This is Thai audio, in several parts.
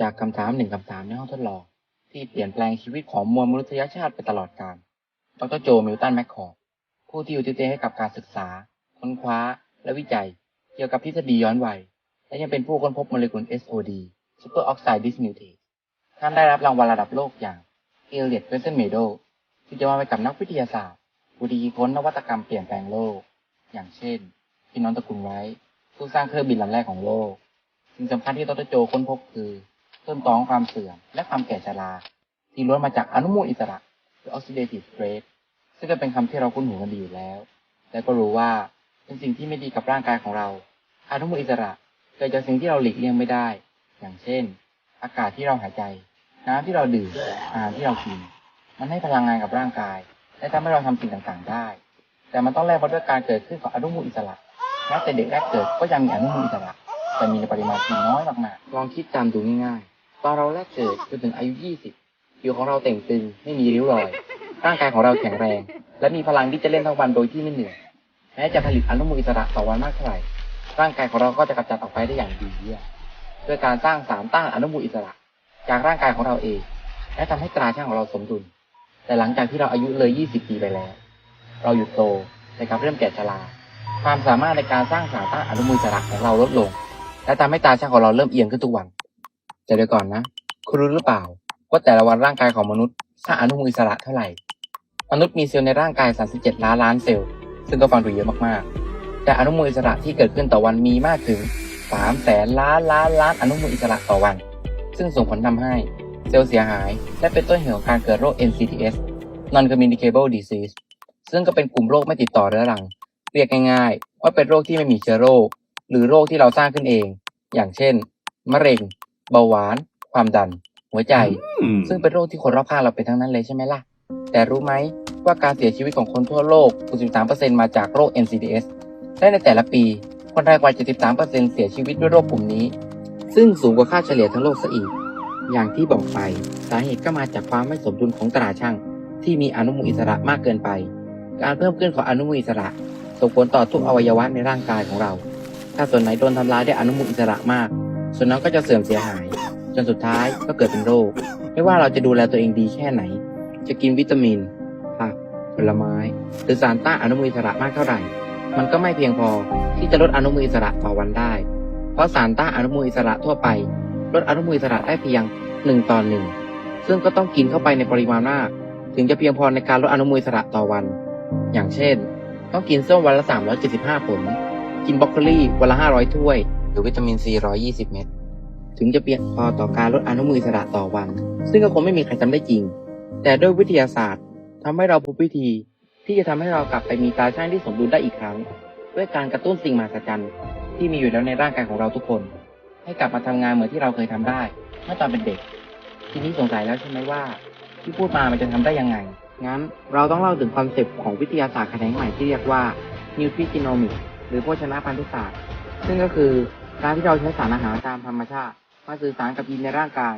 จากคำถามหนึ่งคำถามในห้องทดลอง ที่เปลี่ยนแปลงชีวิตของมวลมนุษยชาติไปตลอดกาล ดรโจมิลตันแมคคอร์ผู้ที่อุทิศตัวเองให้กับการศึกษา ค้นคว้า และวิจัย เกี่ยวกับทฤษฎีย้อนวัย และยังเป็นผู้ค้นพบโมเลกุล SOD Super Oxide Dismutase ท่านได้รับรางวัลระดับโลกอย่าง e l l i o t Crescent Medal ที่จะมาไปกับนักวิทยาศาสตร์ผู้ที่ค้นนวัตกรรมเปลี่ยนแปลงโลก อย่างเช่นพี่น้องตระกูลไว้ ผู้สร้างเครื่องบินลำแรกของโลก สิ่งสำคัญที่ดรโจค้นพบคือ ต้นตอของความเสื่อมและความแก่ชรา ที่ล้วนมาจากอนุมูลอิสระหรือ oxidative stress ซึ่งก็เป็นคำที่เราคุ้นหูกันดีอยู่แล้วแต่ก็รู้ว่าเป็นสิ่งที่ไม่ดีกับร่างกายของเราอนุมูลอิสระเกิดจากสิ่งที่เราหลีกเลี่ยงไม่ได้ อย่างเช่น อากาศที่เราหายใจ น้ำที่เราดื่มอาหารที่เรากิน มันให้พลังงานกับร่างกาย และทำให้เราทำสิ่งต่างๆได้ แต่มันต้องแลกมาด้วยการเกิดขึ้นของอนุมูลอิสระแม้แต่เด็กแรกเกิดก็ยังมีอนุมูลอิสระแต่มีในปริมาณที่น้อยมากๆ ลองคิดตามดูง่ายๆ ตอนเราแรกเกิดจนถึงอายุ 20 ผิวของเราเต่งตึง ไม่มีริ้วรอย ร่างกายของเราแข็งแรง และมีพลังที่จะเล่นทั้งวันโดยที่ไม่เหนื่อยแม้จะผลิตอนุมูลอิสระต่อวันมากเท่าไหร่ ร่างกายของเราก็จะกำจัดออกไปได้อย่างดีเยี่ยมด้วยการสร้างสารต้านอนุมูลอิสระ จากร่างกายของเราเอง และทำให้ตราช่างของเราสมดุล แต่หลังจากที่เราอายุเลย 20 ปีไปแล้ว เราหยุดโตแต่กลับเริ่มแก่ชรา ความสามารถในการสร้างสารต้านอนุมูลอิสระของเราลดลง และทำให้ตาช่างของเราเริ่มเอียงขึ้นทุกวัน แต่เดี๋ยวก่อนนะ คุณรู้หรือเปล่า ว่าแต่ละวันร่างกายของมนุษย์สร้างอนุมูลอิสระเท่าไหร่ มนุษย์มีเซลล์ในร่างกาย 37 ล้านล้านเซลล์ ซึ่งก็ฟังดูเยอะมากๆ แต่อนุมูลอิสระที่เกิดขึ้นต่อวันมีมากถึง3แสนล้านล้านล้านอนุมูลอิสระต่อวัน ซึ่งส่งผลทำให้เซลล์เสียหาย และเป็นต้นเหตุของการเกิดโรค NCTS Non Communicable Disease ซึ่งก็เป็นกลุ่มโรคไม่ติดต่อเรื้อรัง เรียกง่ายๆ ว่าเป็นโรคที่ไม่มีเชื้อโรค หรือโรคที่เราสร้างขึ้นเอง อย่างเช่น มะเร็ง เบาหวาน ความดัน หัวใจ ซึ่งเป็นโรคที่คนรอบข้างเราเป็นทั้งนั้นเลยใช่ไหมล่ะ แต่รู้ไหมว่าการเสียชีวิตของคนทั่วโลก 63%มาจากโรค NCDs และในแต่ละปี คนไทยกว่า 73%เสียชีวิตด้วยโรคกลุ่มนี้ ซึ่งสูงกว่าค่าเฉลี่ยทั้งโลกซะอีก อย่างที่บอกไป สาเหตุก็มาจากความไม่สมดุลของตราช่างที่มีอนุมูลอิสระมากเกินไป การเพิ่มขึ้นของอนุมูลอิสระส่งผลต่อทุกอวัยวะในร่างกายของเรา ถ้าส่วนไหนโดนทำลายด้วยอนุมูลอิสระมาก ส่วนนั้นก็จะเสื่อมเสียหาย จนสุดท้ายก็เกิดเป็นโรค ไม่ว่าเราจะดูแลตัวเองดีแค่ไหน จะกินวิตามินผักผลไม้ หรือสารต้านอนุมูลอิสระมากเท่าไหร่ มันก็ไม่เพียงพอที่จะลดอนุมูลอิสระต่อวันได้ เพราะสารต้านอนุมูลอิสระทั่วไป ลดอนุมูลอิสระได้เพียง1ต่อหนึ่งซึ่งก็ต้องกินเข้าไปในปริมาณมาก ถึงจะเพียงพอในการลดอนุมูลอิสระต่อวัน อย่างเช่น ต้องกินส้มวันละ 375 ผล กินบรอกโคลีวันละ 500 ถ้วย รือวิตามินซี120 เม็ดถึงจะเพียงพอต่อการลดอนุมูลอิสระต่อวัน ซึ่งก็คงไม่มีใครทำได้จริง แต่ด้วยวิทยาศาสตร์ทำให้เราพบวิธี ที่จะทำให้เรากลับไปมีตาช่างที่สมดุลได้อีกครั้ง ด้วยการกระตุ้นสิ่งมหัศจรรย์ที่มีอยู่แล้วในร่างกายของเราทุกคน ให้กลับมาทำงานเหมือนที่เราเคยทำได้เมื่อตอนเป็นเด็ก ทีนี้สงสัยแล้วใช่ไหมว่า ที่พูดมามันจะทำได้ยังไงงั้นเราต้องเล่าถึงคอนเซปต์ของวิทยาศาสตร์แขนงใหม่ที่เรียกว่า Nutrigenomics หรือโภชนาพันธุศาสตร์ ซึ่งก็คือ การที่เราใช้สารอาหารตามธรรมชาติมาสื่อสารกับยีนในร่างกาย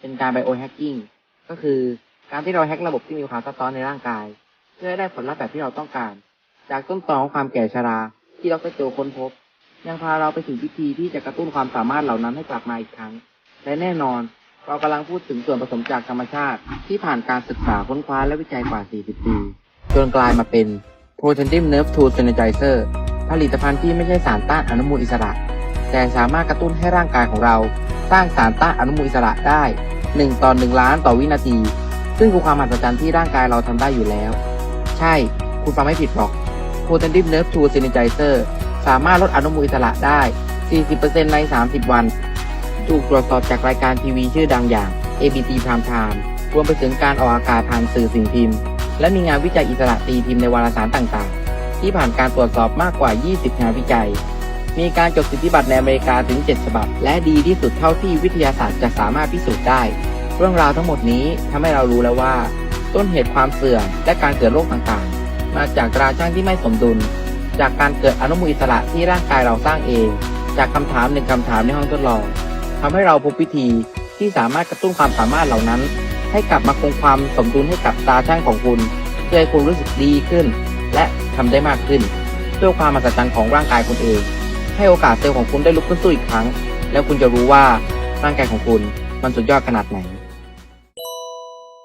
เป็นการไบโอแฮกกิ้งก็คือการที่เราแฮกระบบที่มีความซับซ้อนในร่างกาย เพื่อให้ได้ผลลัพธ์แบบที่เราต้องการ จากต้นตอของความแก่ชรา ที่ดรโจค้นพบ ยังพาเราไปถึงวิธีที่จะกระตุ้นความสามารถเหล่านั้นให้กลับมาอีกครั้ง และแน่นอน เรากำลังพูดถึงส่วนผสมจากธรรมชาติ ที่ผ่านการศึกษาค้นคว้าและวิจัยกว่า 40 ปีจนกลายมาเป็น Protein Nerve Tool Synergizer ผลิตภัณฑ์ที่ไม่ใช่สารต้านอนุมูลอิสระ แต่สามารถกระตุ้นให้ร่างกายของเรา สร้างสารต้านอนุมูลอิสระได้ 1 ต่อ 1 ล้านต่อวินาที ซึ่งคือความมหัศจรรย์ที่ร่างกายเราทำได้อยู่แล้ว ใช่ คุณฟังไม่ผิดหรอก Protein Nerve Tool Synergizer สามารถลดอนุมูลอิสระได้ 40%ใน 30 วัน ถูกตรวจสอบจากรายการทีวีชื่อดังอย่าง ABT Prime Time รวมไปถึงการออกอากาศผ่านสื่อสิ่งพิมพ์ และมีงานวิจัยอิสระตีพิมพ์ในวารสารต่างๆ ที่ผ่านการตรวจสอบมากกว่า 20 งานวิจัย มีการจดสิทธิบัตรในอเมริกาถึง 7 ฉบับ และดีที่สุดเท่าที่วิทยาศาสตร์จะสามารถพิสูจน์ได้ เรื่องราวทั้งหมดนี้ทำให้เรารู้แล้วว่า ต้นเหตุความเสื่อมและการเกิดโรคต่างๆ มาจากตราช่างที่ไม่สมดุล จากการเกิดอนุมูลอิสระที่ร่างกายเราสร้างเอง จากคำถามหนึ่งคำถามในห้องทดลองทำให้เราพบวิธีที่สามารถกระตุ้นความสามารถเหล่านั้น ให้กลับมาคงความสมดุลให้กับตาช่างของคุณเพื่อให้คุณรู้สึกดีขึ้น และทำได้มากขึ้นด้วยความมหัศจรรย์ของร่างกายคุณเอง ให้โอกาสเซลล์ของคุณได้ลุกขึ้นสู้อีกครั้ง แล้วคุณจะรู้ว่าร่างกายของคุณมันสุดยอดขนาดไหน